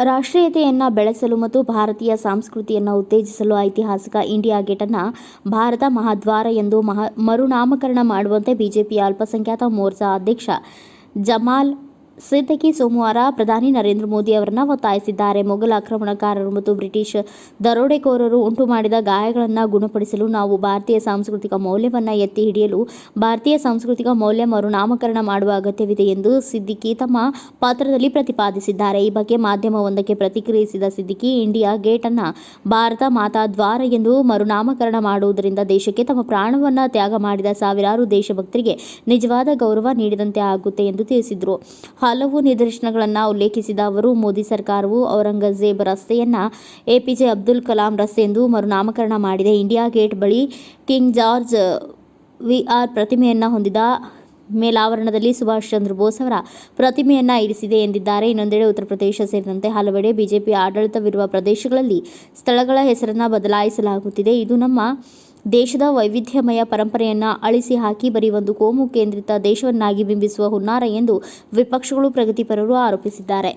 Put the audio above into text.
ರಾಷ್ಟ್ರೀಯತೆಯನ್ನು ಬೆಳೆಸಲು ಮತ್ತು ಭಾರತೀಯ ಸಂಸ್ಕೃತಿಯನ್ನು ಉತ್ತೇಜಿಸಲು ಐತಿಹಾಸಿಕ ಇಂಡಿಯಾ ಗೇಟನ್ನು ಭಾರತ ಮಹಾದ್ವಾರ ಎಂದು ಮಹಾ ಮರುನಾಮಕರಣ ಮಾಡುವಂತೆ ಬಿಜೆಪಿಯ ಅಲ್ಪಸಂಖ್ಯಾತ ಮೋರ್ಚಾ ಅಧ್ಯಕ್ಷ ಜಮಾಲ್ ಸಿದ್ದಿಕಿ ಸೋಮವಾರ ಪ್ರಧಾನಿ ನರೇಂದ್ರ ಮೋದಿ ಅವರನ್ನು ಒತ್ತಾಯಿಸಿದ್ದಾರೆ. ಮೊಘಲ್ ಆಕ್ರಮಣಕಾರರು ಮತ್ತು ಬ್ರಿಟಿಷ್ ದರೋಡೆಕೋರರು ಉಂಟು ಮಾಡಿದ ಗಾಯಗಳನ್ನು ಗುಣಪಡಿಸಲು ನಾವು ಭಾರತೀಯ ಸಾಂಸ್ಕೃತಿಕ ಮೌಲ್ಯವನ್ನು ಎತ್ತಿ ಹಿಡಿಯಲು ಭಾರತೀಯ ಸಾಂಸ್ಕೃತಿಕ ಮೌಲ್ಯ ಮರುನಾಮಕರಣ ಮಾಡುವ ಅಗತ್ಯವಿದೆ ಎಂದು ಸಿದ್ದಿಕಿ ತಮ್ಮ ಪತ್ರದಲ್ಲಿ ಪ್ರತಿಪಾದಿಸಿದ್ದಾರೆ. ಈ ಬಗ್ಗೆ ಮಾಧ್ಯಮವೊಂದಕ್ಕೆ ಪ್ರತಿಕ್ರಿಯಿಸಿದ ಸಿದ್ದಿಕಿ ಇಂಡಿಯಾ ಗೇಟ್ ಅನ್ನು ಭಾರತ ಮಾತಾ ದ್ವಾರ ಎಂದು ಮರುನಾಮಕರಣ ಮಾಡುವುದರಿಂದ ದೇಶಕ್ಕೆ ತಮ್ಮ ಪ್ರಾಣವನ್ನು ತ್ಯಾಗ ಮಾಡಿದ ಸಾವಿರಾರು ದೇಶಭಕ್ತರಿಗೆ ನಿಜವಾದ ಗೌರವ ನೀಡಿದಂತೆ ಆಗುತ್ತೆ ಎಂದು ತಿಳಿಸಿದರು. ಹಲವು ನಿದರ್ಶನಗಳನ್ನು ಉಲ್ಲೇಖಿಸಿದ ಅವರು, ಮೋದಿ ಸರ್ಕಾರವು ಔರಂಗಜೇಬ್ ರಸ್ತೆಯನ್ನ ಎಪಿಜೆ ಅಬ್ದುಲ್ ಕಲಾಂ ರಸ್ತೆ ಎಂದು ಮರುನಾಮಕರಣ ಮಾಡಿದೆ. ಇಂಡಿಯಾ ಗೇಟ್ ಬಳಿ ಕಿಂಗ್ ಜಾರ್ಜ್ ವಿ ಆರ್ ಪ್ರತಿಮೆಯನ್ನು ಹೊಂದಿದ ಮೇಲಾವರಣದಲ್ಲಿ ಸುಭಾಷ್ ಚಂದ್ರ ಬೋಸ್ ಅವರ ಪ್ರತಿಮೆಯನ್ನು ಇರಿಸಿದೆ ಎಂದಿದ್ದಾರೆ. ಇನ್ನೊಂದೆಡೆ ಉತ್ತರ ಪ್ರದೇಶ ಸೇರಿದಂತೆ ಹಲವೆಡೆ ಬಿಜೆಪಿ ಆಡಳಿತವಿರುವ ಪ್ರದೇಶಗಳಲ್ಲಿ ಸ್ಥಳಗಳ ಹೆಸರನ್ನು ಬದಲಾಯಿಸಲಾಗುತ್ತಿದೆ. ಇದು ನಮ್ಮ ದೇಶದ ವೈವಿಧ್ಯಮಯ ಪರಂಪರೆಯನ್ನ ಅಳಿಸಿ ಹಾಕಿ ಬರೀ ಒಂದು ಕೋಮು ಕೇಂದ್ರಿತ ದೇಶವನ್ನಾಗಿ ಬಿಂಬಿಸುವ ಹುನ್ನಾರ ಎಂದು ವಿಪಕ್ಷಗಳು ಪ್ರಗತಿಪರರು ಆರೋಪಿಸಿದ್ದಾರೆ.